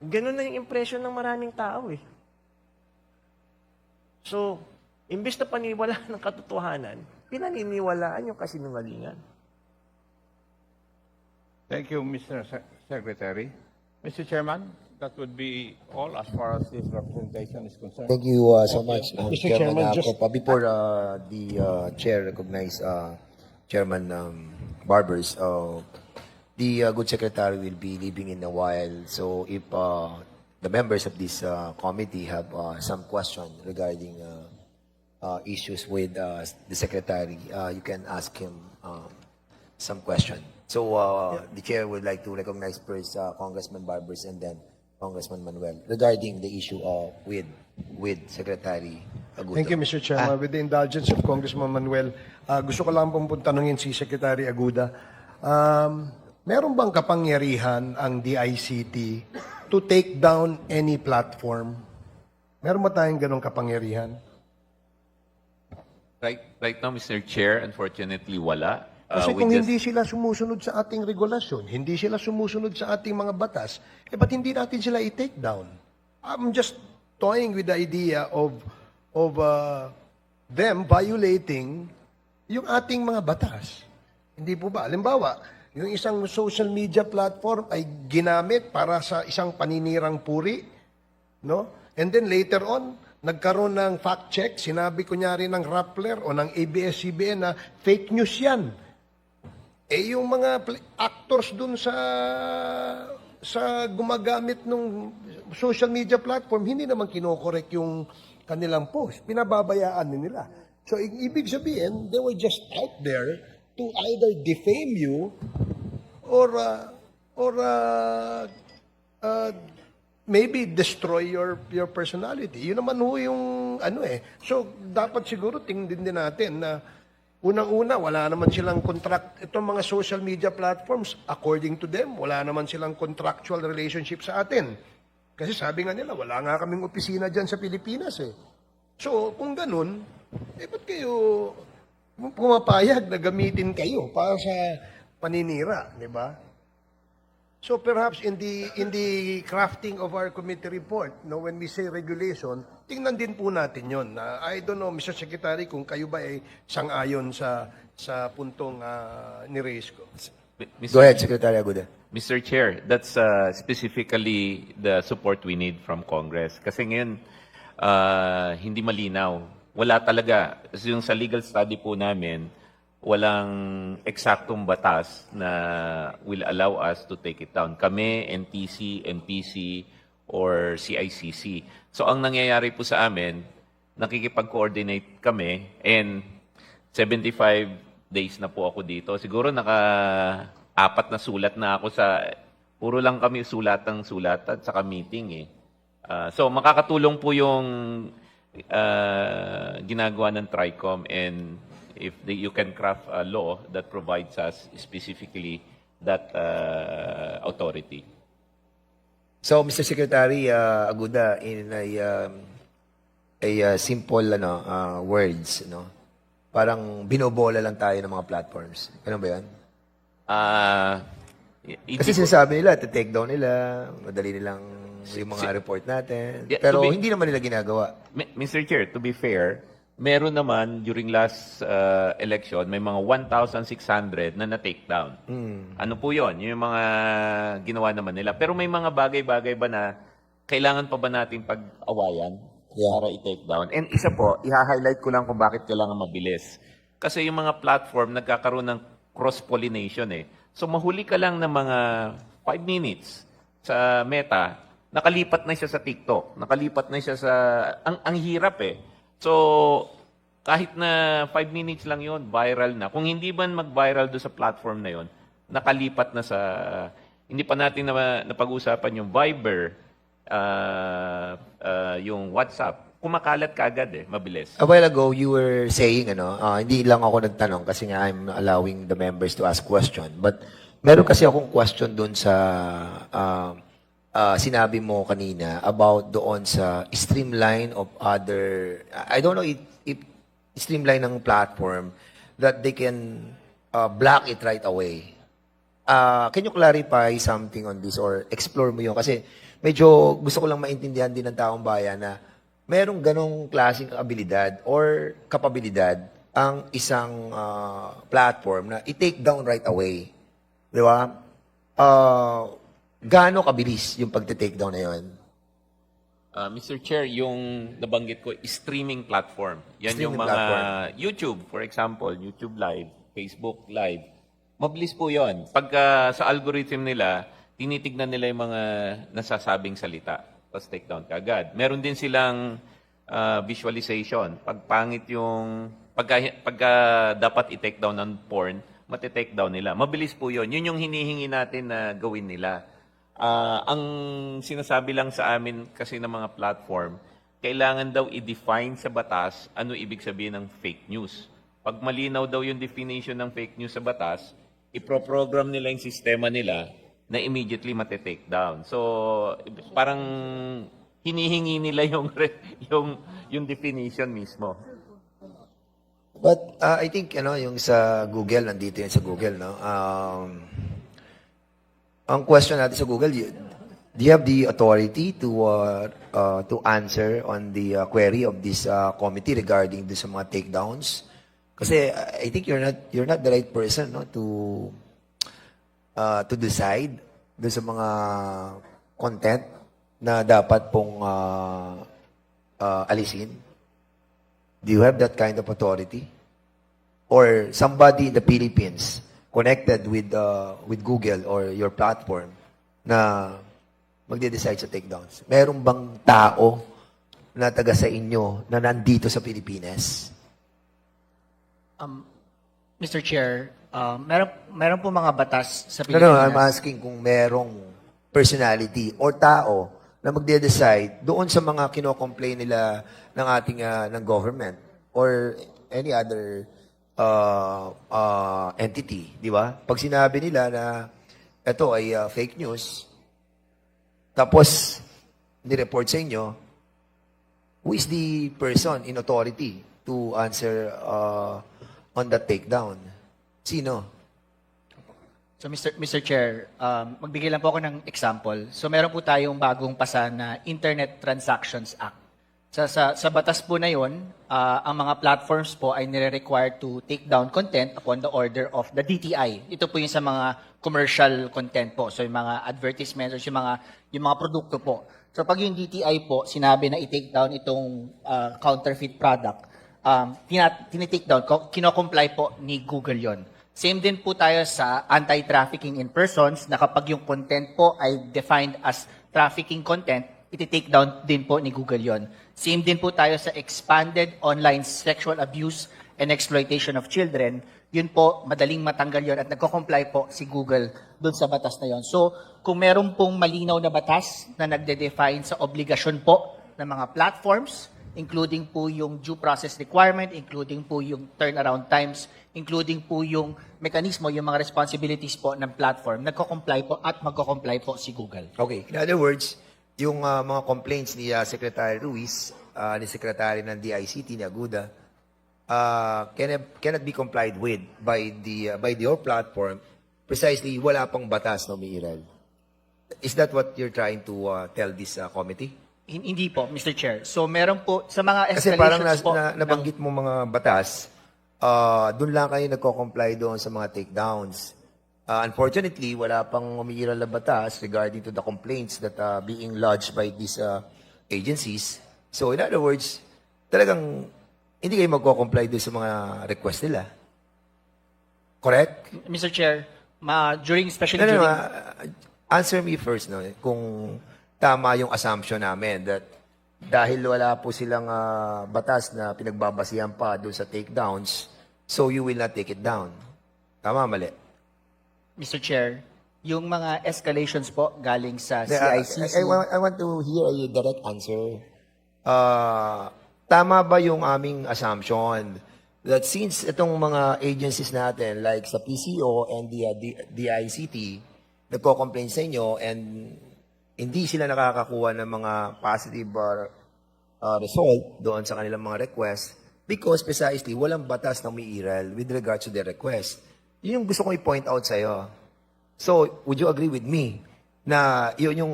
Ganun na yung impression ng maraming tao eh. So, imbes na paniwalaan ng katotohanan, pinaniniwalaan yung kasinungalingan. Thank you, Mr. Se- Secretary. Mr. Chairman, that would be all as far as this representation is concerned. Thank you uh, so much, uh, Mr. Chairman, uh, just- Copa. Before uh, the uh, chair recognize uh, Chairman um, Barbers, uh, the uh, good secretary will be leaving in a while. So if uh, the members of this uh, committee have uh, some question regarding uh, uh, issues with uh, the secretary, uh, you can ask him um, some question. So uh, the chair would like to recognize first uh, Congressman Barbers and then Congressman Manuel regarding the issue uh, with with Secretary Agudo. Thank you, Mr. Chairman. With the indulgence of Congressman Manuel, ah, gusto ko lang pong tanungin si Secretary Aguda. Um, meron bang kapangyarihan ang DICT to take down any platform? Meron ba tayong ganong kapangyarihan? Right, right now, Mr. Chair, unfortunately, wala. Uh, Kasi kung just- hindi sila sumusunod sa ating regulasyon, hindi sila sumusunod sa ating mga batas, eh ba't hindi natin sila i-take down? I'm just toying with the idea of of uh, them violating yung ating mga batas. Hindi po ba? Halimbawa, yung isang social media platform ay ginamit para sa isang paninirang puri, no? And then later on, nagkaroon ng fact check, sinabi kunyari ng Rappler o ng ABS-CBN na fake news yan. Eh yung mga actors dun sa sa gumagamit ng social media platform, hindi naman kinokorek yung kanilang post. Pinababayaan nila. So, ibig sabihin, they were just out there to either defame you or uh, or uh, uh, maybe destroy your your personality. Yun naman ho yung ano eh. So dapat siguro tingnan din natin na unang-una wala naman silang contract itong mga social media platforms according to them wala naman silang contractual relationship sa atin. Kasi sabi nga nila wala nga kaming opisina diyan sa Pilipinas eh. So kung ganun, eh ba't kayo pumapayag na gamitin kayo para sa paninira, di ba? So perhaps in the in the crafting of our committee report, no, when we say regulation, tingnan din po natin 'yon. Na I don't know, Mr. Secretary, kung kayo ba ay sang-ayon sa sa puntong uh, ni-raise ko. Mr. Go ahead, Secretary Agudo. Mr. Chair, that's uh, specifically the support we need from Congress. Kasi ngayon, uh, hindi malinaw. Wala talaga. Yung sa legal study po namin, walang eksaktong batas na will allow us to take it down. Kami, NTC, MPC, or CICC. So ang nangyayari po sa amin, nakikipag-coordinate kami and 75 days na po ako dito. Siguro naka apat na sulat na ako sa puro lang kami sulat ng sulat at saka meeting eh. Ah, so makakatulong po yung ah, ginagawa ng TRICOM and if the, you can craft a law that provides us specifically that ah, authority. So, Mr. Secretary uh, Aguda, in a, um, a uh, simple ano, uh, words, no? parang binobola lang tayo ng mga platforms. Ano ba yan? I- Kasi sinasabi nila, take down nila, madali nilang yung mga report natin. Yeah, Pero be- hindi naman nila ginagawa. Mr. Chair, to be fair, meron naman during last uh, election, may mga 1,600 na na-take down. Ano po yon Yung mga ginawa naman nila. Pero may mga bagay-bagay ba na kailangan pa ba natin pag-awayan Yeah. para i-take down? And isa po, i-highlight ko lang kung bakit kailangan mabilis. Kasi yung mga platform nagkakaroon ng cross-pollination eh. So mahuli ka lang ng mga 5 minutes sa Meta, nakalipat na siya sa TikTok, nakalipat na siya sa... Ang, ang hirap eh. So, kahit na 5 minutes lang yon viral na. Kung hindi man mag-viral do sa platform na yon nakalipat na sa... Hindi pa natin na, napag-usapan yung Viber, ah, ah, yung WhatsApp. Kumakalat ka agad eh, mabilis. A while ago, you were saying, ano, ah, hindi lang ako nagtanong kasi nga I'm allowing the members to ask question. But meron kasi akong question doon sa ah, ah, sinabi mo kanina about doon sa streamline of other, I don't know if, if streamline ng platform that they can ah, block it right away. Ah, can you clarify something on this or explore mo yun? Kasi medyo gusto ko lang maintindihan din ng taong bayan na merong ganong klaseng abilidad or kapabilidad ang isang ah, platform na i-take down right away. Di ba? Ah, gaano kabilis yung pagte-take down na yun? Uh, Mr. Chair, yung nabanggit ko, streaming platform. Yan yung Streaming mga platform. YouTube, for example, YouTube Live, Facebook Live. Mabilis po yon. Pagka sa algorithm nila, tinitignan nila yung mga nasasabing salita. Tapos take down kaagad. Meron din silang uh, visualization. Pag pangit yung... Pagka, pagka dapat i-take down ng porn, mati-take down nila. Mabilis po yon. Yun yung hinihingi natin na gawin nila. Ah, ang sinasabi lang sa amin kasi ng mga platform, kailangan daw i-define sa batas ano ibig sabihin ng fake news. Pag malinaw daw yung definition ng fake news sa batas, ipro-program nila yung sistema nila na immediately mate-take down. So, parang hinihingi nila yung yung yung definition mismo. But uh, I think ano yung sa Google nandito yun sa Google no. Um, ang question natin sa Google, you, do you have the authority to uh, uh, to answer on the uh, query of this uh, committee regarding this sa mga takedowns? Kasi uh, I think you're not you're not the right person no to uh, to decide doon sa mga content na dapat pong uh, uh, alisin. Do you have that kind of authority? Or somebody in the Philippines connected with uh, with Google or your platform na magde-decide sa takedowns? Meron bang tao na taga sa inyo na nandito sa Pilipinas? Um, Mr. Chair, uh, meron, meron po mga batas sa No, no, Pilipinas. I'm asking kung merong personality or tao na magde-decide doon sa mga kino-complain nila ng ating uh, ng government or any other uh, uh, entity, di ba? Pag sinabi nila na ito ay uh, fake news, tapos ni-report sa inyo, who is the person in authority to answer uh, on that takedown? Sino? So Mr. Mr. Chair, um, magbigay lang po ako ng example. So meron po tayong bagong pasa na Internet Transactions Act. Sa, sa, sa batas po na yon, ah, ang mga platforms po ay nire-require to take down content upon the order of the DTI. Ito po yung sa mga commercial content po. So yung mga advertisements, yung mga, yung mga produkto po. So pag yung DTI po, sinabi na i-take down itong ah, counterfeit product, um, tina- tinitake down, kino-comply po ni Google yon. Same din po tayo sa anti-trafficking in persons na kapag yung content po ay defined as trafficking content, iti-take down din po ni Google yon. Same din po tayo sa expanded online sexual abuse and exploitation of children. Yun po, madaling matanggal yon at nagko-comply po si Google doon sa batas na yon. So, kung meron pong malinaw na batas na nagde-define sa obligasyon po ng mga platforms, including po yung due process requirement, including po yung turnaround times, including po yung mekanismo, yung mga responsibilities po ng platform, nagko-comply po at magko-comply po si Google. Okay. In other words, yung uh, mga complaints ni uh, Secretary Ruiz, uh, ni Secretary ng DICT, ni Aguda, uh, cannot, cannot be complied with by the uh, by your platform precisely wala pang batas na umiiral. Is that what you're trying to uh, tell this uh, committee? Hin- Hindi po, Mr. Chair. So, meron po, sa mga Kasi escalations parang nas, po, na, ng- nabanggit mo mga batas, uh, doon lang kayo nagko-comply doon sa mga takedowns. Uh, unfortunately, wala pang umiiral na batas regarding to the complaints that are being lodged by these uh, agencies. So in other words, talagang hindi kayo magko-comply doon sa mga request nila. Correct? Mr. Chair, ma, during, especially no, no, during, uh, answer me first, no, kung tama yung assumption namin that dahil wala po silang uh, batas na pinagbabasihan pa doon sa takedowns, so you will not take it down. Tama, mali? Mr. Chair, yung mga escalations po galing sa Hindi, uh, I, CICC. I, want, I want to hear a direct answer. Uh, tama ba yung aming assumption that since itong mga agencies natin like sa PCO and the uh, D- DICT nagko-complain sa inyo and hindi sila nakakakuha ng mga positive uh, uh, result doon sa kanilang mga request because precisely walang batas na umiiral with regards to their request. Yun yung gusto kong i-point out sa'yo. So, would you agree with me na yun yung